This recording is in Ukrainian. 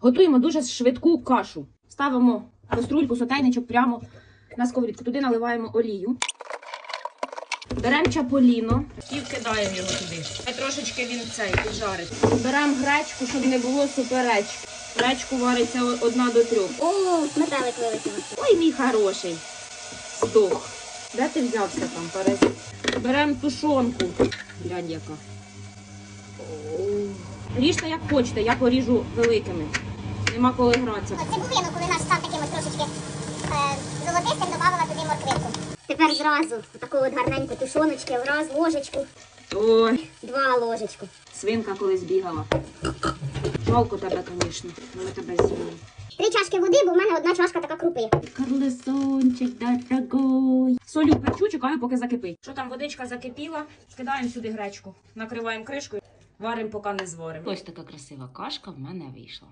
Готуємо дуже швидку кашу. Ставимо каструльку, сотейничок прямо на сковорідку. Туди наливаємо олію. Беремо чаполіно і вкидаємо його туди. Хай трошечки він цей піджарить. Беремо гречку, щоб не було суперечки. Гречку вариться одна до трьох. О, метелик вилетів. Ой, мій хороший. Здох. Де ти взявся там, паразит? Беремо тушонку. Глянь, яка. Ріжте як хочете, я поріжу великими. Нема коли гратися. Цибулину, коли наш став таким ось трошечки е, золотистим, додавала туди морквинку. Тепер зразу таку от гарненьку тушоночки, враз ложечку, Ой, два ложечку. свинка колись бігала. Жалко тебе, звісно. Ми тебе з'їли. Три чашки води, бо в мене одна чашка така крупи. Карлесончик, дорогой. Солю перчу, чекаю, поки закипить. Що там водичка закипіла, скидаємо сюди гречку, накриваємо кришкою, варимо, поки не зваримо. Ось така красива кашка в мене вийшла.